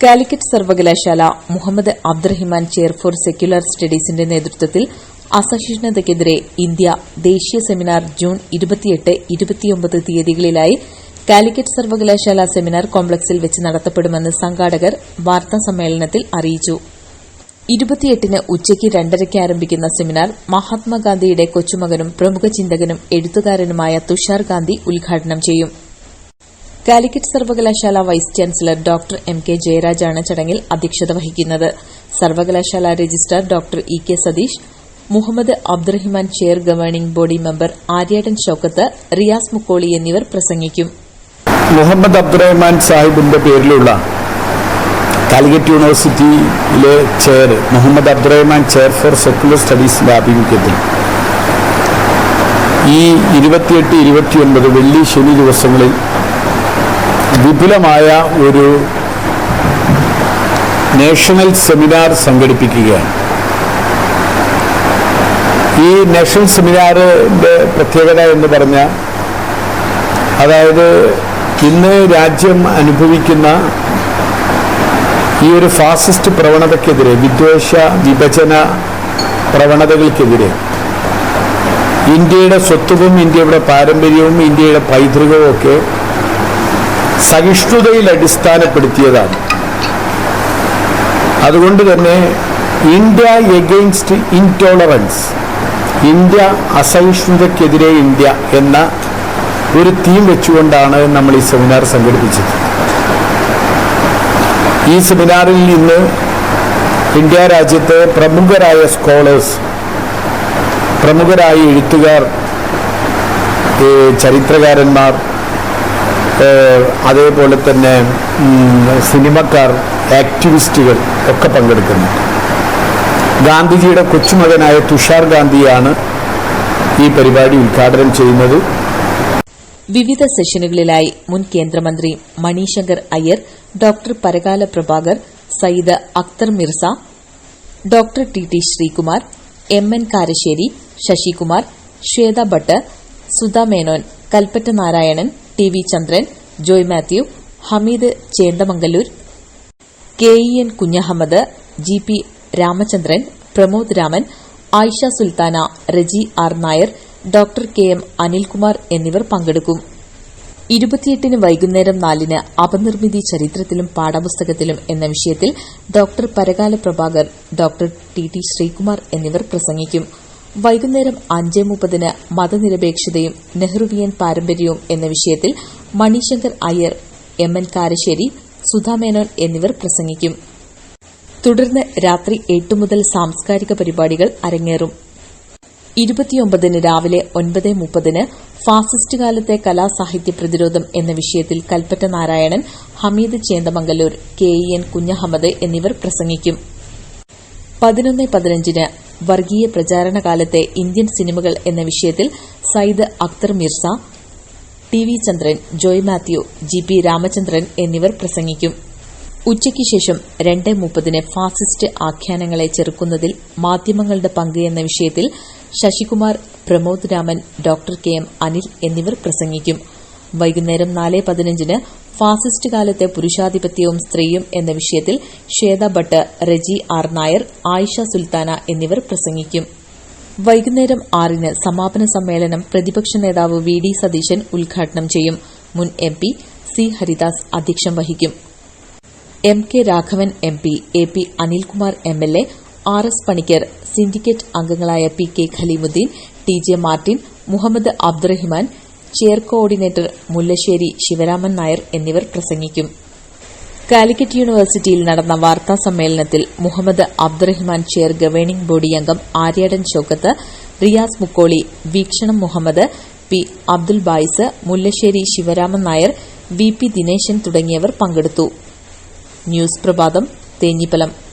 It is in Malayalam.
കാലിക്കറ്റ് സർവകലാശാല Muhammad Abdurahiman chair for secular സ്റ്റഡീസിന്റെ നേതൃത്വത്തിൽ അസഹിഷ്ണുതയ്ക്കെതിരെ ഇന്ത്യ ദേശീയ സെമിനാർ ജൂൺ ഇരുപത്തിയെട്ട് ഇരുപത്തിയൊമ്പത് തീയതികളിലായി കാലിക്കറ്റ് സർവകലാശാല സെമിനാർ കോംപ്ലക്സിൽ വെച്ച് നടത്തപ്പെടുമെന്ന് സംഘാടകർ വാർത്താസമ്മേളനത്തിൽ അറിയിച്ചു. ഇരുപത്തിയെട്ടിന് ഉച്ചയ്ക്ക് രണ്ടരയ്ക്ക് ആരംഭിക്കുന്ന സെമിനാർ മഹാത്മാഗാന്ധിയുടെ കൊച്ചുമകനും പ്രമുഖ ചിന്തകനും എഴുത്തുകാരനുമായ തുഷാർ ഗാന്ധി ഉദ്ഘാടനം ചെയ്യും. കാലിക്കറ്റ് സർവകലാശാല vice chancellor doctor M K ജയരാജാണ് ചടങ്ങിൽ അധ്യക്ഷത വഹിക്കുന്നത്. സർവകലാശാല registrar doctor E K Satheesh Muhammad Abdurahiman chair governing body member Aryadan Shoukath Riyas Mukkoli എന്നിവർ പ്രസംഗിക്കും. മുഹമ്മദ് അബ്ദുറഹിമാൻ സാഹിബിന്റെ പേരിലുള്ള കാലിക്കറ്റ് യൂണിവേഴ്സിറ്റിയിലെ chair Muhammad Abdurahiman chair for secular സ്റ്റഡീസിന്റെ ആഭിമുഖ്യത്തിൽ ഈ ഇരുപത്തിയെട്ട് ഇരുപത്തിയൊൻപത് വെള്ളി ശനി ദിവസങ്ങളിൽ വിപുലമായ ഒരു നാഷണൽ സെമിനാർ സംഘടിപ്പിക്കുകയാണ്. ഈ നാഷണൽ സെമിനാറിന്റെ പ്രത്യേകത എന്ന് പറഞ്ഞാൽ അതായത് ഇന്ന് രാജ്യം അനുഭവിക്കുന്ന ഈ ഒരു ഫാസിസ്റ്റ് പ്രവണതയ്ക്കെതിരെ വിദ്വേഷ വിഭജന പ്രവണതകൾക്കെതിരെ ഇന്ത്യയുടെ സ്വത്വവും ഇന്ത്യയുടെ പാരമ്പര്യവും ഇന്ത്യയുടെ പൈതൃകവും ഒക്കെ സഹിഷ്ണുതയിൽ അടിസ്ഥാനപ്പെടുത്തിയതാണ്. അതുകൊണ്ട് തന്നെ ഇന്ത്യ എഗെയിൻസ്റ്റ് ഇൻടോളറൻസ് ഇന്ത്യ അസഹിഷ്ണുതയ്ക്കെതിരെ ഇന്ത്യ എന്ന ഒരു തീം വെച്ചുകൊണ്ടാണ് നമ്മൾ ഈ സെമിനാർ സംഘടിപ്പിച്ചത്. ഈ സെമിനാറിൽ ഇന്ന് ഇന്ത്യ രാജ്യത്തെ പ്രമുഖരായ സ്കോളേഴ്സ് പ്രമുഖരായ എഴുത്തുകാർ ചരിത്രകാരന്മാർ അതേപോലെ തന്നെ സിനിമക്കാർ ആക്ടിവിസ്റ്റുകൾ ഒക്കെ പങ്കെടുക്കുന്നു. ഗാന്ധിജിയുടെ കൊച്ചുമകനായ തുഷാർ ഗാന്ധിയാണ് ഈ പരിപാടി ഉദ്ഘാടനം ചെയ്യുന്നത്. വിവിധ സെഷനുകളിലായി മുൻ കേന്ദ്രമന്ത്രി Manishankar Aiyar doctor Parakala Prabhakar Syed Akhtar Mirza doctor T T Sreekumar M N Karassery Sasikumar Shweta Bhatt Sudha Menon Kalpetta Narayanan T V Chandran Joy Mathew Hameed Chendamangalloor K E N Kunhahammed G P Ramachandran Pramod Raman Ayisha Sultana Reji R Nair doctor K M Anilkumar എന്നിവർ പങ്കെടുക്കും. ഇരുപത്തിയെട്ടിന് വൈകുന്നേരം നാലിന് അപനിർമ്മിതി ചരിത്രത്തിലും പാഠപുസ്തകത്തിലും എന്ന വിഷയത്തിൽ doctor Parakala Prabhakar doctor T T Sreekumar എന്നിവർ പ്രസംഗിക്കും. വൈകുന്നേരം അഞ്ച് മുപ്പതിന് മതനിരപേക്ഷതയും നെഹ്റുവിയൻ പാരമ്പര്യവും എന്ന വിഷയത്തിൽ മണിശങ്കർ അയ്യർ എം എൻ കാരശ്ശേരി സുധാമേനോൻ എന്നിവർ പ്രസംഗിക്കും. തുടർന്ന് രാത്രി എട്ട് മുതൽ സാംസ്കാരിക പരിപാടികൾ അരങ്ങേറും. ഇരുപത്തിയൊമ്പതിന് രാവിലെ ഒൻപത് മുപ്പതിന് ഫാസിസ്റ്റ് കാലത്തെ കലാസാഹിത്യ പ്രതിരോധം എന്ന വിഷയത്തിൽ Kalpetta Narayanan Hameed Chendamangalloor K E N Kunhahammed എന്നിവർ പ്രസംഗിക്കും. പതിനൊന്ന് പതിനഞ്ചിന് വർഗീയ പ്രചാരണ കാലത്തെ ഇന്ത്യൻ സിനിമകൾ എന്ന വിഷയത്തിൽ Syed Akhtar Mirza T V Chandran Joy Mathew G P Ramachandran എന്നിവർ പ്രസംഗിക്കും. ഉച്ചയ്ക്ക് ശേഷം രണ്ട് മുപ്പതിന് ഫാസിസ്റ്റ് ആഖ്യാനങ്ങളെ ചെറുക്കുന്നതിൽ മാധ്യമങ്ങളുടെ പങ്ക് എന്ന വിഷയത്തിൽ Sasikumar Pramod Raman doctor K M Anil എന്നിവർ പ്രസംഗിക്കും. വൈകുന്നേരം നാല് പതിനഞ്ചിന് ഫാസിസ്റ്റ് കാലത്തെ പുരുഷാധിപത്യവും സ്ത്രീയും എന്ന വിഷയത്തിൽ ശ്വേത ഭട്ട് റജി ആർ നായർ ആയിഷ സുൽത്താന എന്നിവർ പ്രസംഗിക്കും. വൈകുന്നേരം ആറിന് സമാപന സമ്മേളനം പ്രതിപക്ഷ നേതാവ് വി ഡി സതീശൻ ഉദ്ഘാടനം ചെയ്യും. മുൻ എം പി സി ഹരിദാസ് അധ്യക്ഷം വഹിക്കും. M K Raghavan M P A P Anilkumar M L A R S Panicker syndicate അംഗങ്ങളായ P K Khaleemuddin T J Martin Muhammad Abdurahiman chair coordinator Mullassery Sivaraman Nair എന്നിവർ പ്രസംഗിക്കും. കാലിക്കറ്റ് യൂണിവേഴ്സിറ്റിയിൽ നടന്ന വാർത്താ സമ്മേളനത്തിൽ Muhammad Abdurahman chair governing body അംഗം Aryadan Shoukath Riyas Mukkoli Veekshanam Muhammad P Abdul Bais Mullassery Sivaraman Nair V P Dineshan തുടങ്ങിയവർ പങ്കെടുത്തു. ന്യൂസ് പ്രഭാതം തേഞ്ഞിപ്പലം.